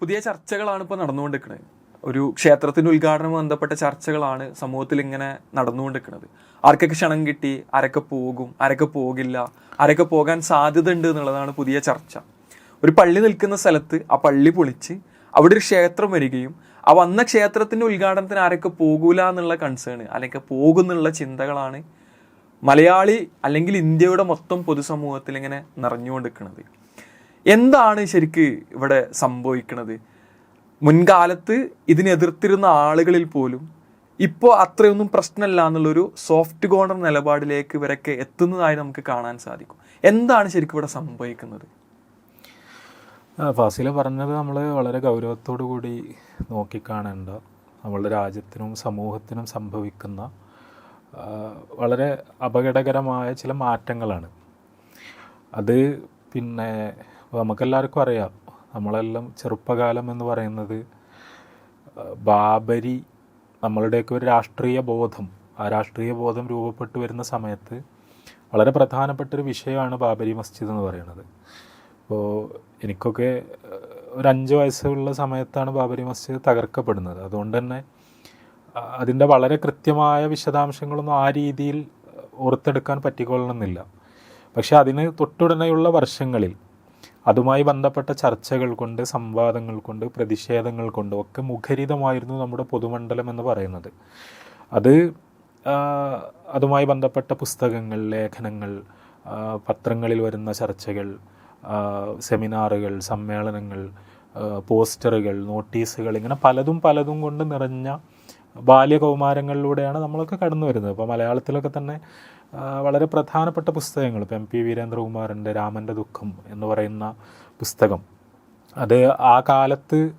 പുതിയ ചർച്ചകളാണ് ഇപ്പോൾ നടന്നുകൊണ്ടിരിക്കുന്നത് ഒരു ക്ഷേത്രത്തിന്റെ ഉദ്ഘാടനം ബന്ധപ്പെട്ട ചർച്ചകളാണ് സമൂഹത്തിൽ ഇങ്ങനെ നടന്നുകൊണ്ടിരിക്കുന്നത് ആർക്കൊക്കെ ക്ഷണം കിട്ടി ആരൊക്കെ പോകും ആരൊക്കെ പോകില്ല ആരൊക്കെ പോകാൻ സാധ്യത ഉണ്ട് എന്നുള്ളതാണ് പുതിയ ചർച്ച. ഒരു പള്ളി നിൽക്കുന്ന സ്ഥലത്ത് ആ പള്ളി പൊളിച്ച് അവിടെ ഒരു ക്ഷേത്രം വരികയും ആ വന്ന ക്ഷേത്രത്തിന്റെ ഉദ്ഘാടനത്തിന് ആരൊക്കെ പോകൂല എന്നുള്ള കൺസേൺ അല്ലെങ്കിൽ പോകുന്നുള്ള ചിന്തകളാണ് മലയാളി അല്ലെങ്കിൽ ഇന്ത്യയുടെ മൊത്തം പൊതുസമൂഹത്തിൽ ഇങ്ങനെ നിറഞ്ഞുകൊണ്ടിരിക്കുന്നത് എന്താണ് ശരിക്ക് ഇവിടെ സംഭവിക്കുന്നത് മുൻകാലത്ത് ഇതിനെതിർത്തിരുന്ന ആളുകളിൽ പോലും ഇപ്പോൾ അത്രയൊന്നും പ്രശ്നമല്ല എന്നുള്ളൊരു സോഫ്റ്റ് കോർണർ നിലപാടിലേക്ക് ഇവരൊക്കെ എത്തുന്നതായി നമുക്ക് കാണാൻ സാധിക്കും. എന്താണ് ശരിക്കും ഇവിടെ സംഭവിക്കുന്നത്? ഫാസില പറഞ്ഞത് നമ്മൾ വളരെ ഗൗരവത്തോടു കൂടി നോക്കിക്കാണേണ്ട നമ്മളുടെ രാജ്യത്തിനും സമൂഹത്തിനും സംഭവിക്കുന്ന വളരെ അപകടകരമായ ചില മാറ്റങ്ങളാണ്. അത് പിന്നെ നമുക്കെല്ലാവർക്കും അറിയാം. നമ്മളെല്ലാം ചെറുപ്പകാലം എന്ന് പറയുന്നത് ബാബരി നമ്മളുടെയൊക്കെ ഒരു രാഷ്ട്രീയ ബോധം. ആ രാഷ്ട്രീയ ബോധം രൂപപ്പെട്ടു വരുന്ന സമയത്ത് വളരെ പ്രധാനപ്പെട്ട ഒരു വിഷയമാണ് ബാബരി മസ്ജിദ് എന്ന് പറയുന്നത്. അപ്പോൾ എനിക്കൊക്കെ ഒരു അഞ്ച് വയസ്സുള്ള സമയത്താണ് ബാബരി മസ്ജിദ് തകർക്കപ്പെടുന്നത്. അതുകൊണ്ട് തന്നെ അതിന്റെ വളരെ കൃത്യമായ വിശദാംശങ്ങളൊന്നും ആ രീതിയിൽ ഓർത്തെടുക്കാൻ പറ്റിക്കൊള്ളണമെന്നില്ല. പക്ഷേ അതിന് തൊട്ടുടനെയുള്ള വർഷങ്ങളിൽ അതുമായി ബന്ധപ്പെട്ട ചർച്ചകൾ കൊണ്ട് സംവാദങ്ങൾ കൊണ്ട് പ്രതിഷേധങ്ങൾ കൊണ്ട് ഒക്കെ മുഖരിതമായിരുന്നു നമ്മുടെ പൊതുമണ്ഡലം എന്ന് പറയുന്നത്. അത് അതുമായി ബന്ധപ്പെട്ട പുസ്തകങ്ങൾ ലേഖനങ്ങൾ പത്രങ്ങളിൽ വരുന്ന ചർച്ചകൾ സെമിനാറുകൾ സമ്മേളനങ്ങൾ പോസ്റ്ററുകൾ നോട്ടീസുകൾ ഇങ്ങനെ പലതും പലതും കൊണ്ട് നിറഞ്ഞ ബാല്യകൗമാരങ്ങളിലൂടെയാണ് നമ്മളൊക്കെ കടന്നു വരുന്നത്. ഇപ്പോൾ മലയാളത്തിലൊക്കെ തന്നെ വളരെ പ്രധാനപ്പെട്ട പുസ്തകങ്ങൾ ഇപ്പോൾ എം പി വീരേന്ദ്രകുമാറിന്റെ രാമന്റെ ദുഃഖം എന്ന് പറയുന്ന പുസ്തകം. അത് ആ കാലത്ത്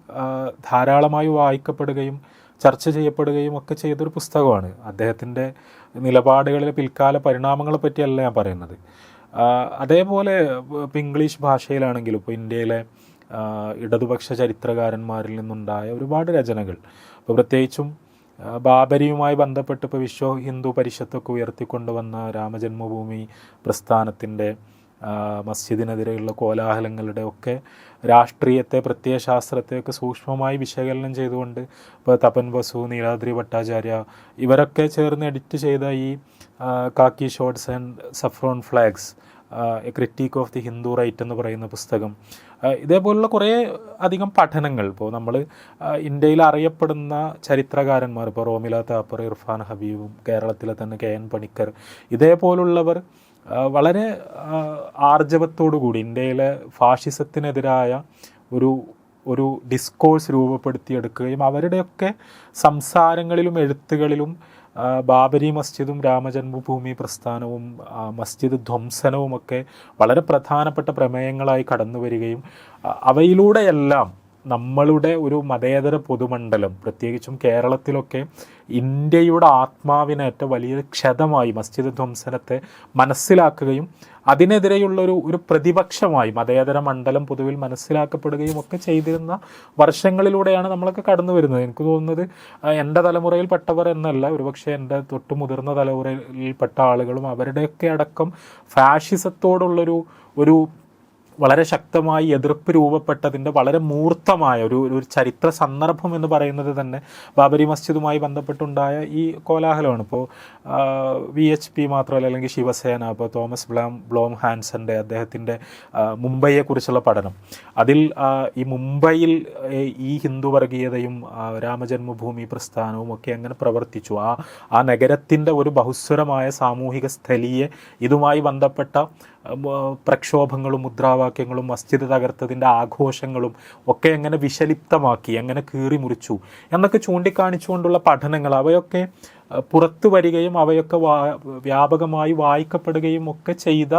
ധാരാളമായി വായിക്കപ്പെടുകയും ചർച്ച ചെയ്യപ്പെടുകയും ഒക്കെ ചെയ്തൊരു പുസ്തകമാണ്. അദ്ദേഹത്തിന്റെ നിലപാടുകളിലെ പിൽക്കാല പരിണാമങ്ങളെ പറ്റിയല്ല ഞാൻ പറയുന്നത്. അതേപോലെ ഇപ്പോൾ ഇംഗ്ലീഷ് ഭാഷയിലാണെങ്കിലും ഇപ്പോൾ ഇന്ത്യയിലെ ഇടതുപക്ഷ ചരിത്രകാരന്മാരിൽ നിന്നുണ്ടായ ഒരുപാട് രചനകൾ. ഇപ്പോൾ പ്രത്യേകിച്ചും ബാബരിയുമായി ബന്ധപ്പെട്ട് ഇപ്പോൾ വിശ്വ ഹിന്ദു പരിഷത്തൊക്കെ ഉയർത്തിക്കൊണ്ടുവന്ന രാമജന്മഭൂമി പ്രസ്ഥാനത്തിന്റെ മസ്ജിദിനെതിരെയുള്ള കോലാഹലങ്ങളുടെ ഒക്കെ രാഷ്ട്രീയത്തെ പ്രത്യയശാസ്ത്രത്തെയൊക്കെ സൂക്ഷ്മമായി വിശകലനം ചെയ്തുകൊണ്ട് ഇപ്പോൾ തപൻ ബസു നീലാദ്രി ഭട്ടാചാര്യ ഇവരൊക്കെ ചേർന്ന് എഡിറ്റ് ചെയ്ത ഈ khaki shorts and saffron flags critique of the Hindu right എന്ന് പറയുന്ന പുസ്തകം. ഇതേപോലുള്ള കുറേ അധികം പഠനങ്ങൾ. ഇപ്പോൾ നമ്മൾ ഇന്ത്യയിൽ അറിയപ്പെടുന്ന ചരിത്രകാരന്മാർ ഇപ്പോൾ റോമില താപ്പർ ഇർഫാൻ ഹബീബും കേരളത്തിലെ തന്നെ കെ എൻ പണിക്കർ ഇതേപോലുള്ളവർ വളരെ കൂടി ഇന്ത്യയിലെ ഫാഷിസത്തിനെതിരായ ഒരു ഒരു ഡിസ്കോഴ്സ് രൂപപ്പെടുത്തിയെടുക്കുകയും അവരുടെയൊക്കെ സംസാരങ്ങളിലും എഴുത്തുകളിലും ബാബരി മസ്ജിദും രാമജന്മഭൂമി പ്രസ്ഥാനവും മസ്ജിദ് ധ്വംസനവുമൊക്കെ വളരെ പ്രധാനപ്പെട്ട പ്രമേയങ്ങളായി കടന്നു വരികയും അവയിലൂടെയെല്ലാം നമ്മളുടെ ഒരു മതേതര പൊതുമണ്ഡലം പ്രത്യേകിച്ചും കേരളത്തിലൊക്കെ ഇന്ത്യയുടെ ആത്മാവിനേറ്റ വലിയൊരു ക്ഷതമായി മസ്ജിദ് ധ്വംസനത്തെ മനസ്സിലാക്കുകയും അതിനെതിരെയുള്ള ഒരു പ്രതിപക്ഷമായി മതേതര മണ്ഡലം പൊതുവിൽ മനസ്സിലാക്കപ്പെടുകയും ഒക്കെ ചെയ്തിരുന്ന വർഷങ്ങളിലൂടെയാണ് നമ്മളൊക്കെ കടന്നു വരുന്നത്. എനിക്ക് തോന്നുന്നത് എന്റെ തലമുറയിൽപ്പെട്ടവർ എന്നല്ല ഒരുപക്ഷെ എന്റെ തൊട്ട് മുതിർന്ന തലമുറയിൽപ്പെട്ട ആളുകളും അവരുടെയൊക്കെ അടക്കം ഫാഷിസത്തോടുള്ളൊരു ഒരു വളരെ ശക്തമായി എതിർപ്പ് രൂപപ്പെട്ടതിന്റെ വളരെ മൂർത്തമായ ഒരു ഒരു ചരിത്ര സന്ദർഭം എന്ന് പറയുന്നത് തന്നെ ബാബരി മസ്ജിദുമായി ബന്ധപ്പെട്ടുണ്ടായ ഈ കോലാഹലമാണ്. ഇപ്പോൾ വി എച്ച് പി മാത്രമല്ല അല്ലെങ്കിൽ ശിവസേന ഇപ്പോൾ തോമസ് ബ്ലാം ബ്ലോം ഹാൻസന്റെ അദ്ദേഹത്തിന്റെ മുംബൈയെക്കുറിച്ചുള്ള പഠനം. അതിൽ ഈ മുംബൈയിൽ ഈ ഹിന്ദു വർഗീയതയും രാമജന്മഭൂമി പ്രസ്ഥാനവും ഒക്കെ അങ്ങനെ പ്രവർത്തിച്ചു? ആ ആ നഗരത്തിന്റെ ഒരു ബഹുസ്വരമായ സാമൂഹിക സ്ഥലിയെ ഇതുമായി ബന്ധപ്പെട്ട പ്രക്ഷോഭങ്ങളും പ്രക്ഷോഭങ്ങളും മുദ്രാവാക്യങ്ങളും മസ്ജിദ് തകർത്തതിന്റെ ആഘോഷങ്ങളും ഒക്കെ എങ്ങനെ വിശലിപ്തമാക്കി എങ്ങനെ കീറി മുറിച്ചു എന്നൊക്കെ ചൂണ്ടിക്കാണിച്ചുകൊണ്ടുള്ള പഠനങ്ങൾ അവയൊക്കെ പുറത്തു വരികയും അവയൊക്കെ വ്യാപകമായി വായിക്കപ്പെടുകയും ഒക്കെ ചെയ്ത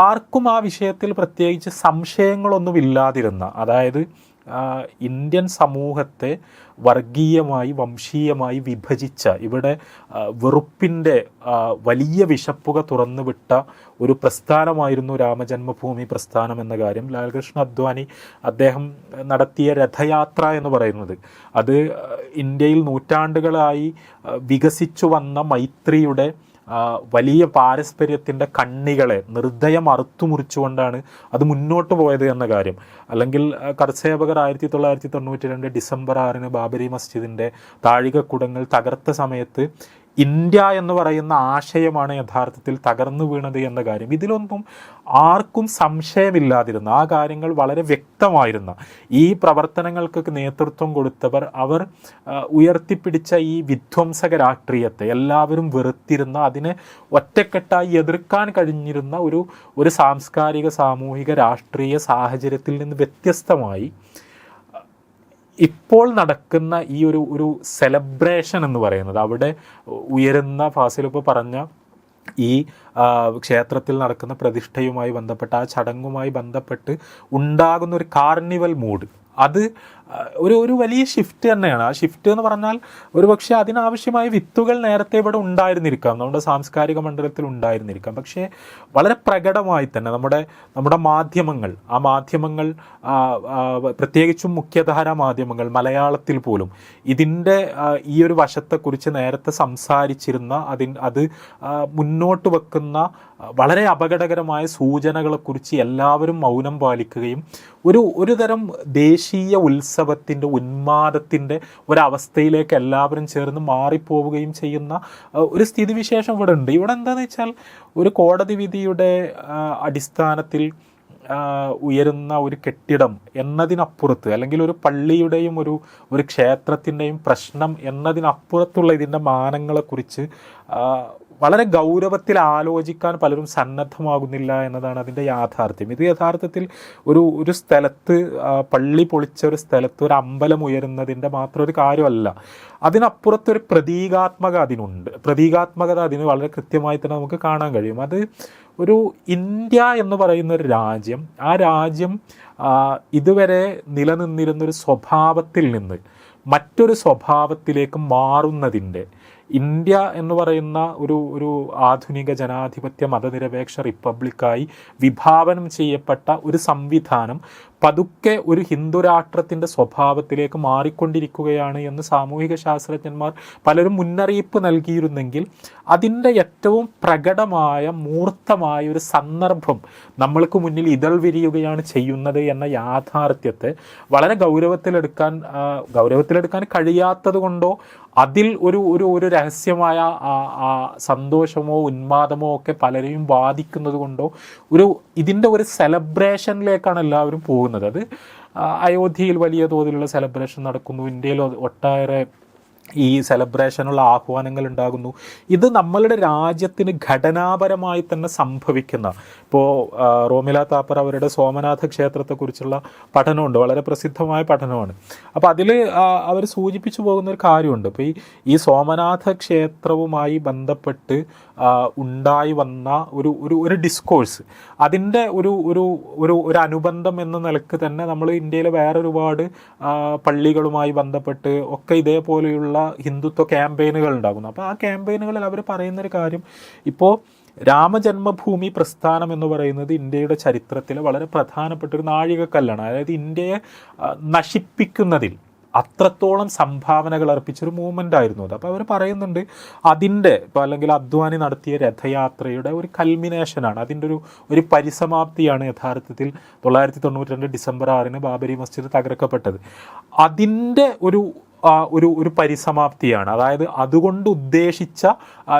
ആർക്കും ആ വിഷയത്തിൽ പ്രത്യേകിച്ച് സംശയങ്ങളൊന്നുമില്ലാതിരുന്ന അതായത് ഇന്ത്യൻ സമൂഹത്തെ വർഗീയമായി വംശീയമായി വിഭജിച്ച ഇവിടെ വെറുപ്പിന്റെ വലിയ വിശപ്പുക തുറന്നുവിട്ട ഒരു പ്രസ്ഥാനമായിരുന്നു രാമജന്മഭൂമി പ്രസ്ഥാനം എന്ന കാര്യം ലാൽകൃഷ്ണ അദ്വാനി അദ്ദേഹം നടത്തിയ രഥയാത്ര എന്ന് പറയുന്നത്. അത് ഇന്ത്യയിൽ നൂറ്റാണ്ടുകളായി വികസിച്ചു വന്ന മൈത്രിയുടെ വലിയ പാരസ്പര്യത്തിന്റെ കണ്ണികളെ നിർദ്ദയം അറുത്തുമുറിച്ചുകൊണ്ടാണ് അത് മുന്നോട്ട് പോയത് എന്ന കാര്യം. അല്ലെങ്കിൽ കർസേവകർ ആയിരത്തി തൊള്ളായിരത്തി തൊണ്ണൂറ്റി രണ്ട് ഡിസംബർ ആറിന് ബാബരി മസ്ജിദിന്റെ താഴികക്കുടങ്ങൾ തകർത്ത സമയത്ത് ഇന്ത്യ എന്ന് പറയുന്ന ആശയമാണ് യഥാർത്ഥത്തിൽ തകർന്നു വീണത് എന്ന കാര്യം. ഇതിലൊന്നും ആർക്കും സംശയമില്ലാതിരുന്ന ആ കാര്യങ്ങൾ വളരെ വ്യക്തമായിരുന്ന ഈ പ്രവർത്തനങ്ങൾക്കൊക്കെ നേതൃത്വം കൊടുത്തവർ അവർ ഉയർത്തിപ്പിടിച്ച ഈ വിധ്വംസക രാഷ്ട്രീയത്തെ എല്ലാവരും വെറുത്തിരുന്ന അതിനെ ഒറ്റക്കെട്ടായി എതിർക്കാൻ കഴിഞ്ഞിരുന്ന ഒരു ഒരു സാംസ്കാരിക സാമൂഹിക രാഷ്ട്രീയ സാഹചര്യത്തിൽ നിന്ന് വ്യത്യസ്തമായി ഇപ്പോൾ നടക്കുന്ന ഈ ഒരു ഒരു സെലബ്രേഷൻ എന്ന് പറയുന്നത് അവിടെ ഉയരുന്ന ഫാസിലിപ്പോൾ പറഞ്ഞ ഈ ക്ഷേത്രത്തിൽ നടക്കുന്ന പ്രതിഷ്ഠയുമായി ബന്ധപ്പെട്ട് ആ ചടങ്ങുമായി ബന്ധപ്പെട്ട് ഉണ്ടാകുന്ന ഒരു കാർണിവൽ മൂഡ് അത് ഒരു ഒരു വലിയ ഷിഫ്റ്റ് തന്നെയാണ്. ആ ഷിഫ്റ്റ് എന്ന് പറഞ്ഞാൽ ഒരു പക്ഷേ അതിനാവശ്യമായ വിത്തുകൾ നേരത്തെ ഇവിടെ ഉണ്ടായിരുന്നിരിക്കാം. നമ്മുടെ സാംസ്കാരിക മണ്ഡലത്തിൽ ഉണ്ടായിരുന്നിരിക്കാം. പക്ഷേ വളരെ പ്രകടമായി തന്നെ നമ്മുടെ നമ്മുടെ മാധ്യമങ്ങൾ ആ മാധ്യമങ്ങൾ പ്രത്യേകിച്ചും മുഖ്യധാര മാധ്യമങ്ങൾ മലയാളത്തിൽ പോലും ഇതിന്റെ ഈ ഒരു വശത്തെക്കുറിച്ച് നേരത്തെ സംസാരിച്ചിരുന്ന അതിൻ അത് മുന്നോട്ട് വെക്കുന്ന വളരെ അപകടകരമായ സൂചനകളെക്കുറിച്ച് എല്ലാവരും മൗനം പാലിക്കുകയും ഒരു ഒരു തരം ദേശീയ ഉത്സവത്തിന്റെ ഉന്മാദത്തിന്റെ ഒരവസ്ഥയിലേക്ക് എല്ലാവരും ചേർന്ന് മാറിപ്പോവുകയും ചെയ്യുന്ന ഒരു സ്ഥിതിവിശേഷം ഇവിടെ ഉണ്ട് ഇവിടെ എന്താണെന്ന് വെച്ചാൽ ഒരു കോടതി വിധിയുടെ അടിസ്ഥാനത്തിൽ ഉയരുന്ന ഒരു കെട്ടിടം എന്നതിനപ്പുറത്ത് അല്ലെങ്കിൽ ഒരു പള്ളിയുടെയും ഒരു ഒരു ക്ഷേത്രത്തിന്റെയും പ്രശ്നം എന്നതിനപ്പുറത്തുള്ള ഇതിന്റെ മാനങ്ങളെക്കുറിച്ച് വളരെ ഗൗരവത്തിൽ ആലോചിക്കാൻ പലരും സന്നദ്ധമാകുന്നില്ല എന്നതാണ് അതിന്റെ യാഥാർത്ഥ്യം. ഇത് യഥാർത്ഥത്തിൽ ഒരു ഒരു സ്ഥലത്ത് പള്ളി പൊളിച്ച ഒരു സ്ഥലത്ത് ഒരു അമ്പലം ഉയരുന്നതിന്റെ മാത്രം ഒരു കാര്യമല്ല. അതിനപ്പുറത്തൊരു പ്രതീകാത്മക അതിനുണ്ട്. പ്രതീകാത്മകത അതിന് വളരെ കൃത്യമായി തന്നെ നമുക്ക് കാണാൻ കഴിയും. അത് ഒരു ഇന്ത്യ എന്ന് പറയുന്ന ഒരു രാജ്യം ആ രാജ്യം ഇതുവരെ നിലനിന്നിരുന്നൊരു സ്വഭാവത്തിൽ നിന്ന് മറ്റൊരു സ്വഭാവത്തിലേക്ക് മാറുന്നതിന്റെ ഇന്ത്യ എന്ന് പറയുന്ന ഒരു ഒരു ആധുനിക ജനാധിപത്യ മതനിരപേക്ഷ റിപ്പബ്ലിക്കായി വിഭാവനം ചെയ്യപ്പെട്ട ഒരു സംവിധാനം പതുക്കെ ഒരു ഹിന്ദു രാഷ്ട്രത്തിന്റെ സ്വഭാവത്തിലേക്ക് മാറിക്കൊണ്ടിരിക്കുകയാണ് എന്ന് സാമൂഹിക ശാസ്ത്രജ്ഞന്മാർ പലരും മുന്നറിയിപ്പ് നൽകിയിരുന്നെങ്കിൽ അതിന്റെ ഏറ്റവും പ്രകടമായ മൂർത്തമായ ഒരു സന്ദർഭം നമ്മൾക്ക് മുന്നിൽ ഇതൾ വിരിയുകയാണ് ചെയ്യുന്നത് എന്ന യാഥാർത്ഥ്യത്തെ വളരെ ഗൗരവത്തിലെടുക്കാൻ ഗൗരവത്തിലെടുക്കാൻ കഴിയാത്തത് കൊണ്ടോ അതിൽ ഒരു ഒരു ഒരു രഹസ്യമായ സന്തോഷമോ ഉന്മാദമോ ഒക്കെ പലരെയും ബാധിക്കുന്നത് കൊണ്ടോ ഒരു ഇതിന്റെ ഒരു സെലബ്രേഷനിലേക്കാണ് എല്ലാവരും പോകുന്നത്. അത് അയോധ്യയിൽ വലിയ തോതിലുള്ള സെലിബ്രേഷൻ നടക്കുന്നു. ഇന്ത്യയിൽ ഒട്ടേറെ ഈ സെലിബ്രേഷനുള്ള ആഹ്വാനങ്ങൾ ഉണ്ടാകുന്നു ഇത് നമ്മളുടെ രാജ്യത്തിന് ഘടനാപരമായി തന്നെ സംഭവിക്കുന്ന ഇപ്പോൾ റോമില താപ്പർ അവരുടെ സോമനാഥ ക്ഷേത്രത്തെക്കുറിച്ചുള്ള പഠനമുണ്ട്. വളരെ പ്രസിദ്ധമായ പഠനമാണ്. അപ്പോൾ അതിൽ അവർ സൂചിപ്പിച്ചു പോകുന്ന ഒരു കാര്യമുണ്ട്. ഇപ്പോൾ ഈ ഈ സോമനാഥ ക്ഷേത്രവുമായി ബന്ധപ്പെട്ട് ഉണ്ടായി വന്ന ഒരു ഒരു ഒരു ഡിസ്കോഴ്സ് അതിന്റെ ഒരു ഒരു ഒരു ഒരു അനുബന്ധം എന്ന നിലയ്ക്ക് തന്നെ നമ്മൾ ഇന്ത്യയിലെ വേറെ ഒരുപാട് പള്ളികളുമായി ബന്ധപ്പെട്ട് ഒക്കെ ഇതേപോലെയുള്ള ഹിന്ദുത്വ ക്യാമ്പയിനുകൾ ഉണ്ടാകുന്നു അപ്പോൾ ആ ക്യാമ്പയിനുകളിൽ അവർ പറയുന്നൊരു കാര്യം ഇപ്പോൾ രാമജന്മഭൂമി പ്രസ്ഥാനം എന്ന് പറയുന്നത് ഇന്ത്യയുടെ ചരിത്രത്തിലെ വളരെ പ്രധാനപ്പെട്ട ഒരു നാഴികക്കല്ലാണ്. അതായത് ഇന്ത്യയെ നശിപ്പിക്കുന്നതിൽ അത്രത്തോളം സംഭാവനകൾ അർപ്പിച്ചൊരു മൂവ്മെന്റ് ആയിരുന്നു അത്. അപ്പോൾ അവർ പറയുന്നുണ്ട് അതിന്റെ ഇപ്പോൾ അല്ലെങ്കിൽ അദ്വാനി നടത്തിയ രഥയാത്രയുടെ ഒരു കൽമിനേഷനാണ് അതിന്റെ ഒരു ഒരു പരിസമാപ്തിയാണ് യഥാർത്ഥത്തിൽ തൊള്ളായിരത്തി തൊണ്ണൂറ്റി രണ്ട് ഡിസംബർ ആറിന് ബാബരി മസ്ജിദ് തകർക്കപ്പെട്ടത്. അതിന്റെ ഒരു ഒരു ഒരു പരിസമാപ്തിയാണ്. അതായത് അതുകൊണ്ട് ഉദ്ദേശിച്ച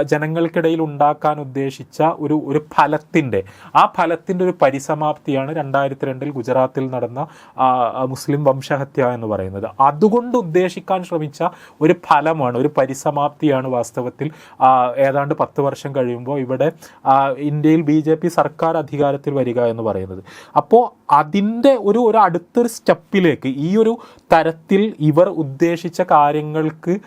ജനങ്ങൾക്കിടയിൽ ഉണ്ടാക്കാൻ ഉദ്ദേശിച്ച ഒരു ഒരു ഫലത്തിന്റെ ആ ഫലത്തിന്റെ ഒരു പരിസമാപ്തിയാണ് രണ്ടായിരത്തി രണ്ടിൽ ഗുജറാത്തിൽ നടന്ന മുസ്ലിം വംശഹത്യ എന്ന് പറയുന്നത്. അതുകൊണ്ട് ഉദ്ദേശിക്കാൻ ശ്രമിച്ച ഒരു ഫലമാണ് ഒരു പരിസമാപ്തിയാണ് വാസ്തവത്തിൽ ഏതാണ്ട് പത്ത് വർഷം കഴിയുമ്പോൾ ഇവിടെ ഇന്ത്യയിൽ ബി ജെ പി സർക്കാർ അധികാരത്തിൽ വരിക എന്ന് പറയുന്നത്. അപ്പോൾ അതിന്റെ ഒരു ഒരു അടുത്തൊരു സ്റ്റെപ്പിലേക്ക് ഈ ഒരു തരത്തിൽ ഇവർ ഉദ്ദേശിച്ച കാര്യങ്ങൾക്ക്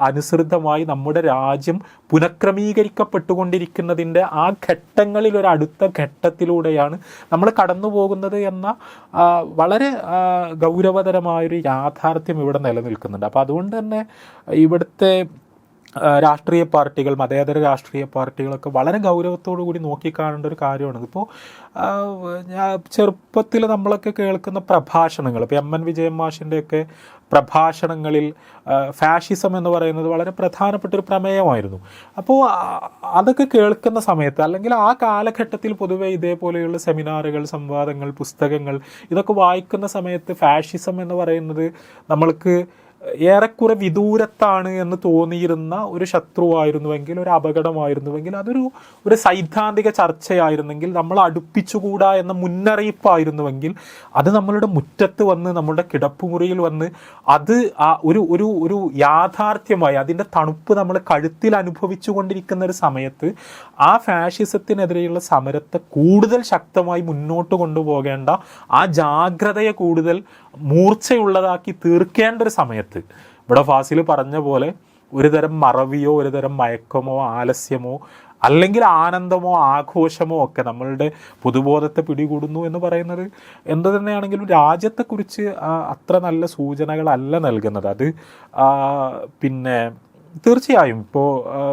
അനുസൃതമായി നമ്മുടെ രാജ്യം പുനഃക്രമീകരിക്കപ്പെട്ടുകൊണ്ടിരിക്കുന്നതിന്റെ ആ ഘട്ടങ്ങളിൽ ഒരു അടുത്ത ഘട്ടത്തിലൂടെയാണ് നമ്മൾ കടന്നു പോകുന്നത് എന്ന വളരെ ഗൗരവതരമായൊരു യാഥാർത്ഥ്യം ഇവിടെ നിലനിൽക്കുന്നുണ്ട്. അപ്പോൾ അതുകൊണ്ട് തന്നെ ഇവിടുത്തെ രാഷ്ട്രീയ പാർട്ടികൾ മതേതര രാഷ്ട്രീയ പാർട്ടികളൊക്കെ വളരെ ഗൗരവത്തോടു കൂടി നോക്കിക്കാണേണ്ട ഒരു കാര്യമാണ്. ഇതിപ്പോൾ ഞാൻ ചെറുപ്പത്തിൽ നമ്മളൊക്കെ കേൾക്കുന്ന പ്രഭാഷണങ്ങൾ ഇപ്പോൾ എം എൻ വിജയൻ മാഷിന്റെയൊക്കെ പ്രഭാഷണങ്ങളിൽ ഫാഷിസം എന്ന് പറയുന്നത് വളരെ പ്രധാനപ്പെട്ട ഒരു പ്രമേയമായിരുന്നു അപ്പോൾ അതൊക്കെ കേൾക്കുന്ന സമയത്ത് അല്ലെങ്കിൽ ആ കാലഘട്ടത്തിൽ പൊതുവേ ഇതേപോലെയുള്ള സെമിനാറുകൾ സംവാദങ്ങൾ പുസ്തകങ്ങൾ ഇതൊക്കെ വായിക്കുന്ന സമയത്ത് ഫാഷിസം എന്ന് പറയുന്നത് നമ്മൾക്ക് ഏറെക്കുറെ വിദൂരത്താണ് എന്ന് തോന്നിയിരുന്ന ഒരു ശത്രുവായിരുന്നുവെങ്കിൽ ഒരു അപകടമായിരുന്നുവെങ്കിൽ അതൊരു ഒരു സൈദ്ധാന്തിക ചർച്ചയായിരുന്നെങ്കിൽ നമ്മൾ അടുപ്പിച്ചുകൂടാ എന്ന മുന്നറിയിപ്പായിരുന്നുവെങ്കിൽ അത് നമ്മളുടെ മുറ്റത്ത് വന്ന് നമ്മളുടെ കിടപ്പുമുറിയിൽ വന്ന് അത് ഒരു ഒരു ഒരു യാഥാർത്ഥ്യമായി അതിന്റെ തണുപ്പ് നമ്മൾ കഴുത്തിൽ അനുഭവിച്ചു കൊണ്ടിരിക്കുന്ന ഒരു സമയത്ത് ആ ഫാഷിസത്തിനെതിരെയുള്ള സമരത്തെ കൂടുതൽ ശക്തമായി മുന്നോട്ട് കൊണ്ടുപോകേണ്ട ആ ജാഗ്രതയെ കൂടുതൽ മൂർച്ചയുള്ളതാക്കി തീർക്കേണ്ട ഒരു സമയത്ത് ഇവിടെ ഫാസിൽ പറഞ്ഞ പോലെ ഒരു തരം മറവിയോ ഒരു തരം മയക്കമോ ആലസ്യമോ അല്ലെങ്കിൽ ആനന്ദമോ ആഘോഷമോ ഒക്കെ നമ്മളുടെ പൊതുബോധത്തെ പിടികൂടുന്നു എന്ന് പറയുന്നത് എന്ത് തന്നെയാണെങ്കിലും രാജ്യത്തെക്കുറിച്ച് അത്ര നല്ല സൂചനകളല്ല നൽകുന്നത്. അത് പിന്നെ തീർച്ചയായും ഇപ്പോൾ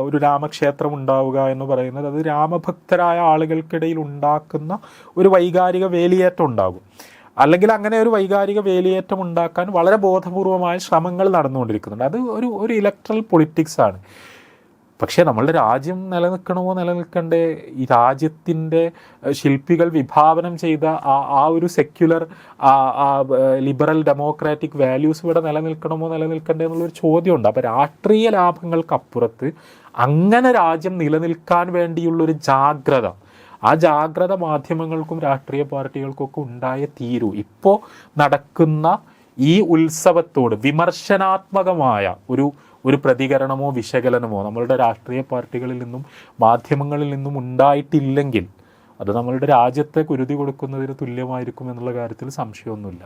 ഒരു രാമക്ഷേത്രം ഉണ്ടാവുക എന്ന് പറയുന്നത് അത് രാമഭക്തരായ ആളുകൾക്കിടയിൽ ഉണ്ടാക്കുന്ന ഒരു വൈകാരിക വേലിയേറ്റം ഉണ്ടാകും. അല്ലെങ്കിൽ അങ്ങനെ ഒരു വൈകാരിക വേലിയേറ്റം ഉണ്ടാക്കാൻ വളരെ ബോധപൂർവമായ ശ്രമങ്ങൾ നടന്നുകൊണ്ടിരിക്കുന്നുണ്ട്. അത് ഒരു ഒരു ഇലക്ട്രൽ പൊളിറ്റിക്സ് ആണ്. പക്ഷേ നമ്മളുടെ രാജ്യം നിലനിൽക്കണമോ നിലനിൽക്കണ്ടേ? ഈ രാജ്യത്തിന്റെ ശില്പികൾ വിഭാവനം ചെയ്ത ആ ആ ഒരു സെക്യുലർ ആ ലിബറൽ ഡെമോക്രാറ്റിക് വാല്യൂസ് ഇവിടെ നിലനിൽക്കണമോ നിലനിൽക്കണ്ടേ എന്നുള്ളൊരു ചോദ്യമുണ്ട്. അപ്പോൾ രാഷ്ട്രീയ ലാഭങ്ങൾക്കപ്പുറത്ത് അങ്ങനെ രാജ്യം നിലനിൽക്കാൻ വേണ്ടിയുള്ളൊരു ജാഗ്രത ആ ജാഗ്രത മാധ്യമങ്ങൾക്കും രാഷ്ട്രീയ പാർട്ടികൾക്കൊക്കെ ഉണ്ടായേ തീരൂ. ഇപ്പോൾ നടക്കുന്ന ഈ ഉത്സവത്തോട് വിമർശനാത്മകമായ ഒരു ഒരു പ്രതികരണമോ വിശകലനമോ നമ്മളുടെ രാഷ്ട്രീയ പാർട്ടികളിൽ നിന്നും മാധ്യമങ്ങളിൽ നിന്നും ഉണ്ടായിട്ടില്ലെങ്കിൽ അത് നമ്മളുടെ രാജ്യത്തെ കുരുതി കൊടുക്കുന്നതിന് തുല്യമായിരിക്കും എന്നുള്ള കാര്യത്തിൽ സംശയമൊന്നുമില്ല.